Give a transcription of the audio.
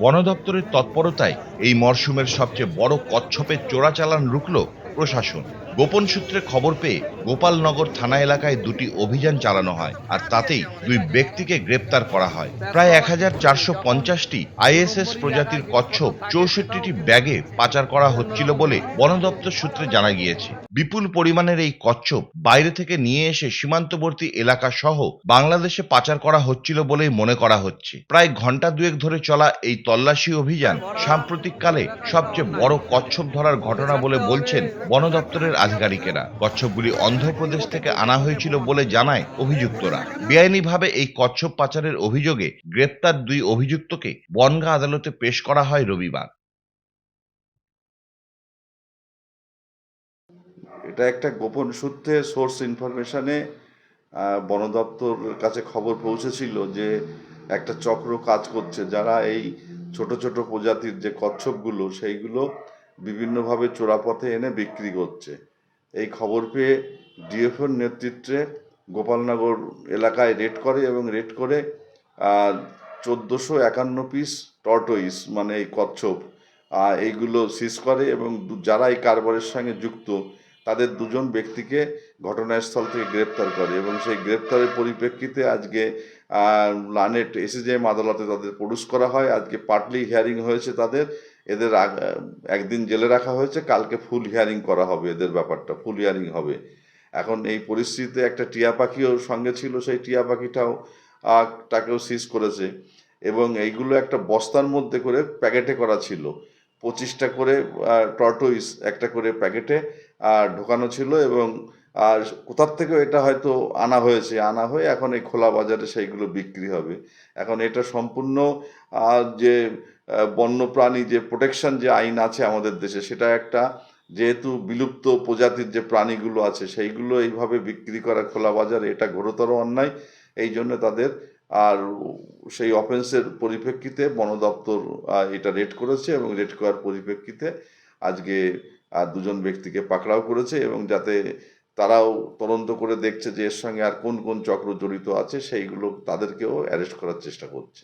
বন দপ্তরের তৎপরতায় এই মরশুমের সবচেয়ে বড় কচ্ছপের চোরাচালান রুখল প্রশাসন। গোপন সূত্রে খবর পেয়ে গোপালনগর থানা এলাকায় দুটি অভিযান চালানো হয় আর তাতেই দুই ব্যক্তিকে গ্রেপ্তার করা হয়। প্রায় এক হাজার চারশো পঞ্চাশটি আইএসএস প্রজাতির কচ্ছপ চৌষট্টিটি ব্যাগে পাচার করা হচ্ছিল বলে বন দপ্তর সূত্রে জানা গিয়েছে। বিপুল পরিমাণের এই কচ্ছপ বাইরে থেকে নিয়ে এসে সীমান্তবর্তী এলাকা সহ বাংলাদেশে পাচার করা হচ্ছিল বলেই মনে করা হচ্ছে। প্রায় ঘণ্টা দুয়েক ধরে চলা এই তল্লাশি অভিযান সাম্প্রতিককালে সবচেয়ে বড় কচ্ছপ ধরার ঘটনা বলে বলছেন বন দপ্তরের আধিকারিকেরা। কচ্ছপগুলি অন্ধ্রপ্রদেশ থেকে আনা হয়েছিল বলে জানায় অভিযুক্তরা। বেআইনিভাবে এই কচ্ছপ পাচারের অভিযোগে গ্রেপ্তার দুই অভিযুক্তকে বনগাঁ আদালতে পেশ করা হয় রবিবার। এটা একটা গোপন সূত্রে সোর্স ইনফরমেশনে বন দপ্তরের কাছে খবর পৌঁছেছিল যে একটা চক্র কাজ করছে। যারা এই ছোট ছোট প্রজাতির যে কচ্ছপগুলো, সেইগুলো বিভিন্নভাবে চোরাপথে এনে বিক্রি করছে। এই খবর পেয়ে ডিএফওর নেতৃত্বে গোপালনগর এলাকায় রেড করে এবং রেড করে চোদ্দোশো একান্ন পিস টর্টোইস মানে এই কচ্ছপ এইগুলো সিজ করে এবং যারা এই কারবারের সঙ্গে যুক্ত, তাদের দুজন ব্যক্তিকে ঘটনাস্থল থেকে গ্রেপ্তার করে এবং সেই গ্রেপ্তারের পরিপ্রেক্ষিতে আজকে লানেট এসিজেএম আদালতে তাদের প্রডিউস করা হয়। আজকে পার্টলি হিয়ারিং হয়েছে তাদের। এদের একদিন জেলে রাখা হয়েছে, কালকে ফুল হিয়ারিং করা হবে এদের ব্যাপারটা, ফুল হিয়ারিং হবে। এখন এই পরিস্থিতিতে একটা টিয়া পাখিও সঙ্গে ছিল, সেই টিয়া পাখিটাও তাকেও সিজ করেছে। এবং এইগুলো একটা বস্তার মধ্যে করে প্যাকেটে করা ছিল। পঁচিশটা করে টর্টোইস একটা করে প্যাকেটে ঢোকানো ছিল এবং আর কোথার থেকে এটা হয়তো আনা হয়েছে। আনা হয়ে এখন এই খোলা বাজারে সেইগুলো বিক্রি হবে। এখন এটা সম্পূর্ণ যে বন্যপ্রাণী যে প্রোটেকশন যে আইন আছে আমাদের দেশে, সেটা একটা যেহেতু বিলুপ্ত প্রজাতির যে প্রাণীগুলো আছে, সেইগুলো এইভাবে বিক্রি করা খোলা বাজারে এটা ঘোরতর অন্যায়। এই জন্য তাদের আর সেই অফেন্সের পরিপ্রেক্ষিতে বন দপ্তর এটা রেড করেছে এবং রেড করার পরিপ্রেক্ষিতে আজকে আর দুজন ব্যক্তিকে পাকড়াও করেছে এবং যাতে তারাও তদন্ত করে দেখছে যে এর সঙ্গে আর কোন কোন চক্র জড়িত আছে, সেইগুলো তাদেরকেও অ্যারেস্ট করার চেষ্টা করছে।